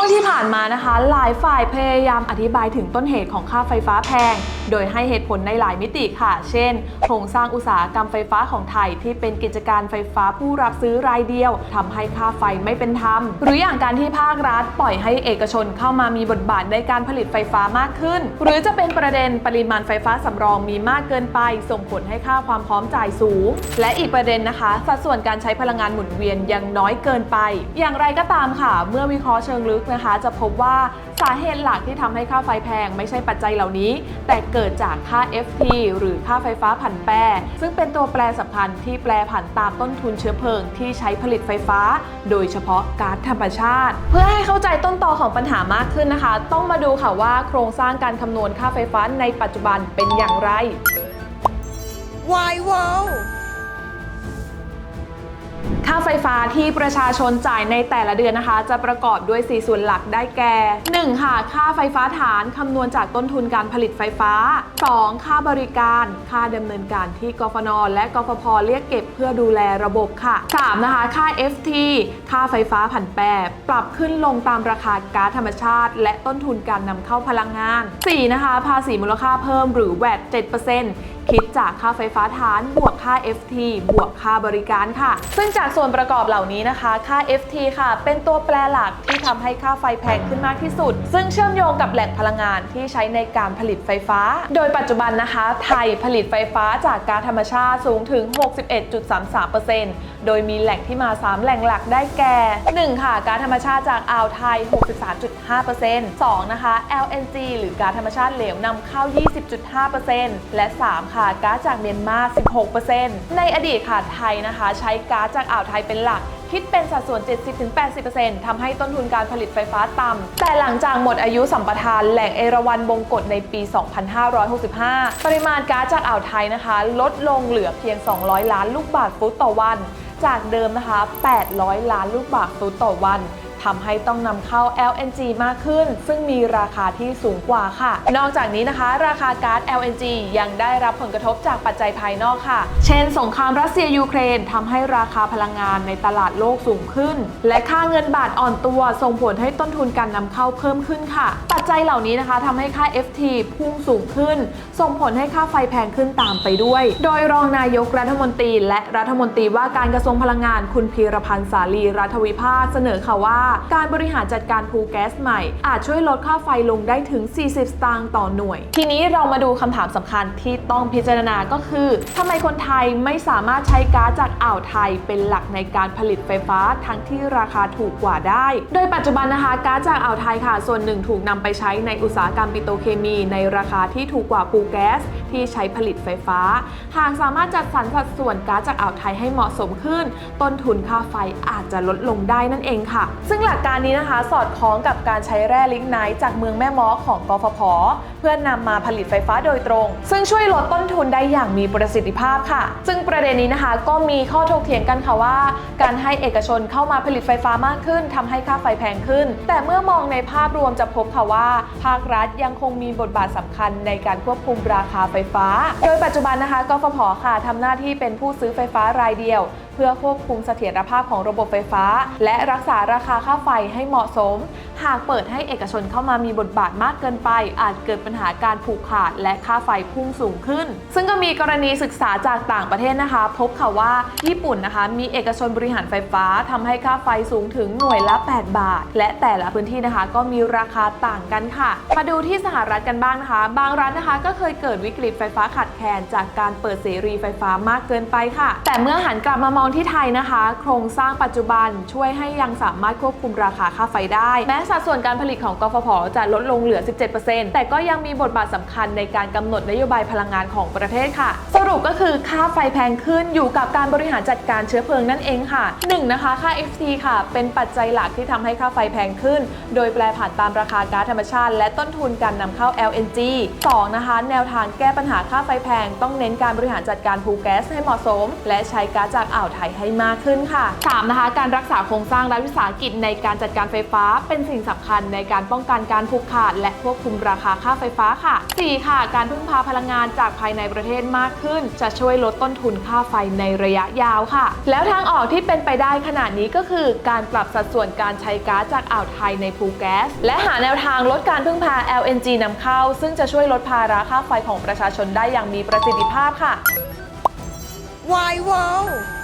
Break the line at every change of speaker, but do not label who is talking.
วงที่ผ่านมานะคะ หลายฝ่ายพยายามอธิบายถึงต้นเหตุของค่าไฟฟ้าแพง โดยให้เหตุผลในหลายมิติค่ะ เช่น โครงสร้างอุตสาหกรรมไฟฟ้าของไทยที่เป็นกิจการไฟฟ้าผู้รับซื้อรายเดียวทำให้ค่าไฟไม่เป็นธรรม หรืออย่างการที่ภาครัฐปล่อยให้เอกชนเข้ามามีบทบาทในการผลิตไฟฟ้ามากขึ้น หรือจะเป็นประเด็นปริมาณไฟฟ้าสำรองมีมากเกินไป ส่งผลให้ค่าความพร้อมจ่ายสูง และอีกประเด็นนะคะ สัดส่วนการใช้พลังงานหมุนเวียนยังน้อยเกินไป อย่างไรก็ตามค่ะ เมื่อวิเคราะห์เชิงลึกนะคะ จะพบว่า สาเหตุหลักที่ทำให้ค่าไฟแพงไม่ใช่ปัจจัยเหล่านี้ แต่เกิดจากค่า FT หรือค่าไฟฟ้าผันแปร ซึ่งเป็นตัวแปรสำคัญที่แปรผันตามต้นทุนเชื้อเพลิงที่ใช้ผลิตไฟฟ้า โดยเฉพาะก๊าซธรรมชาติ เพื่อให้เข้าใจต้นตอของปัญหามากขึ้นนะคะ ต้องมาดูค่ะว่าโครงสร้างการคำนวณค่าไฟฟ้าในปัจจุบันเป็นอย่างไร
Why wow
ค่าไฟฟ้าที่ประชาชนจ่ายในแต่ละเดือนนะคะ จะประกอบด้วย 4 ส่วนหลักได้แก่ 1. ค่ะ ค่าไฟฟ้าฐานคำนวณจากต้นทุนการผลิตไฟฟ้า 2. ค่าบริการ ค่าดำเนินการที่กฟน และกฟพเรียกเก็บเพื่อดูแลระบบค่ะ 3. นะคะ ค่า FT ค่าไฟฟ้าผันแปรปรับขึ้นลงตามราคาก๊าซธรรมชาติ และต้นทุนการนำเข้าพลังงาน 4. นะคะ ภาษีมูลค่าเพิ่มหรือ VAT 7%คิดจากค่าไฟฟ้าฐานบวกค่า FT บวกค่าบริการค่ะ ซึ่งจากส่วนประกอบเหล่านี้นะคะ ค่า FT ค่ะ เป็นตัวแปรหลักที่ทำให้ค่าไฟแพงขึ้นมากที่สุด ซึ่งเชื่อมโยงกับแหล่งพลังงานที่ใช้ในการผลิตไฟฟ้า โดยปัจจุบันนะคะ ไทยผลิตไฟฟ้าจากก๊าซธรรมชาติสูงถึง 61.33%โดยมีแหล่งที่มา 3 แหล่งหลักได้แก่ 1. ค่ะก๊าซธรรมชาติจากอ่าวไทย 63.5% 2. นะคะ LNG หรือก๊าซธรรมชาติเหลวนำเข้า 20.5%และ 3 ค่ะก๊าซจากเมียนมา 16%ในอดีตค่ะไทยนะคะ ใช้ก๊าซจากอ่าวไทยเป็นหลัก คิดเป็นสัดส่วน 70-80%ทำให้ต้นทุนการผลิตไฟฟ้าต่ำ แต่หลังจากหมดอายุสัมปทานแหล่งเอราวันบงกฎในปี 2565 ปริมาณก๊าซจากอ่าวไทยนะคะ ลดลงเหลือเพียง 200 ล้านลูกบาศก์ฟุตต่อวัน จากเดิมนะคะ 800 ล้านลูกบาศก์ฟุตต่อวัน ทำให้ต้องนำเข้า LNG มากขึ้น ซึ่งมีราคาที่สูงกว่าค่ะ นอกจากนี้นะคะ ราคาก๊าซ LNG ยังได้รับผลกระทบจากปัจจัยภายนอกค่ะ เช่น สงครามรัสเซียยูเครนทำให้ราคาพลังงานในตลาดโลกสูงขึ้น และค่าเงินบาทอ่อนตัวส่งผลให้ต้นทุนการนำเข้าเพิ่มขึ้นค่ะ ปัจจัยเหล่านี้นะคะทำให้ค่า FT พุ่งสูงขึ้น ส่งผลให้ค่าไฟแพงขึ้นตามไปด้วย โดยรองนายกรัฐมนตรี และรัฐมนตรีว่าการกระทรวงพลังงานคุณพีรพันธ์สาลีรัฐวิภาคเสนอค่ะว่าการบริหารจัดการพูแก๊สใหม่ อาจช่วยลดค่าไฟลงได้ถึง 40 สตางค์ต่อหน่วย ทีนี้เรามาดูคำถามสำคัญที่ต้องพิจารณาก็คือทำไมคนไทยไม่สามารถใช้ก๊าซจากอ่าวไทยเป็นหลักในการผลิตไฟฟ้าทั้งที่ราคาถูกกว่าได้ โดยปัจจุบันนะคะก๊าซจากอ่าวไทยค่ะ ส่วนหนึ่งถูกนำไปใช้ในอุตสาหกรรมปิโตรเคมี ในราคาที่ถูกกว่าพูแก๊สที่ใช้ผลิตไฟฟ้า หากสามารถจัดสรรสัดส่วนก๊าซจากอ่าวไทยให้เหมาะสมขึ้น ต้นทุนค่าไฟอาจจะลดลงได้นั่นเองค่ะ ซึ่งหลักการนี้นะคะ สอดคล้องกับการใช้แร่ลิกไนท์จากเมืองแม่มอของกฟผ เพื่อนนำมาผลิตไฟฟ้าโดยตรง ซึ่งช่วยลดต้นทุนได้อย่างมีประสิทธิภาพค่ะ ซึ่งประเด็นนี้นะคะก็มีข้อถกเถียงกันค่ะว่า การให้เอกชนเข้ามาผลิตไฟฟ้ามากขึ้นทำให้ค่าไฟแพงขึ้น แต่เมื่อมองในภาพรวมจะพบค่ะว่า ภาครัฐยังคงมีบทบาทสำคัญในการควบคุมราคาไฟฟ้า โดยปัจจุบันนะคะกฟผค่ะทำหน้าที่เป็นผู้ซื้อไฟฟ้ารายเดียว พื่อควบคุมเสถียรภาพของระบบไฟฟ้า และรักษาราคาค่าไฟให้เหมาะสม หากเปิดให้เอกชนเข้ามามีบทบาทมากเกินไป อาจเกิดปัญหาการผูกขาดและค่าไฟพุ่งสูงขึ้น ซึ่งก็มีกรณีศึกษาจากต่างประเทศนะคะ พบค่ะว่าญี่ปุ่นนะคะมีเอกชนบริหารไฟฟ้าทำให้ค่าไฟสูงถึงหน่วยละ 8 บาท และแต่ละพื้นที่นะคะ ก็มีราคาต่างกันค่ะ มาดูที่สหรัฐกันบ้างนะคะ บางรัฐนะคะก็เคยเกิดวิกฤตไฟฟ้าขาดแคลนจากการเปิดเสรีไฟฟ้ามากเกินไปค่ะ แต่เมื่อหันกลับมามองที่ไทยนะคะ โครงสร้างปัจจุบันช่วยให้ยังสามารถควบคุมราคาค่าไฟได้ แม้สัดส่วนการผลิตของกฟผจะลดลงเหลือ 17%แต่ก็ยังมีบทบาทสำคัญในการกำหนดนโยบายพลังงานของประเทศค่ะ สรุปก็คือค่าไฟแพงขึ้นอยู่กับการบริหารจัดการเชื้อเพลิงนั่นเองค่ะ 1. นะคะค่า FT ค่ะ เป็นปัจจัยหลักที่ทำให้ค่าไฟแพงขึ้น โดยแปรผันตามราคาก๊าซธรรมชาติ และต้นทุนการนำเข้า LNG 2. นะคะ แนวทางแก้ปัญหาค่าไฟแพง ต้องเน้นการบริหารจัดการพูแก๊สให้เหมาะสม และใช้ก๊าซจากอ่าวไทไทยให้มากขึ้นค่ะ 3. นะคะ การรักษาโครงสร้างและวิสาหกิจในการจัดการไฟฟ้าเป็นสิ่งสำคัญในการป้องกันการผูกขาด และควบคุมราคาค่าไฟฟ้าค่ะ 4. ค่ะ การพึ่งพาพลังงานจากภายในประเทศมากขึ้น จะช่วยลดต้นทุนค่าไฟในระยะยาวค่ะ แล้วทางออกที่เป็นไปได้ขนาดนี้ก็คือ การปรับสัดส่วนการใช้ก๊าซจากอ่าวไทยในพูลแก๊สและหาแนวทางลดการพึ่งพา LNG นำเข้า ซึ่งจะช่วยลดภาระค่าไฟของประชาชนได้อย่างมีประสิทธิภาพค่ะ
Why, whoa!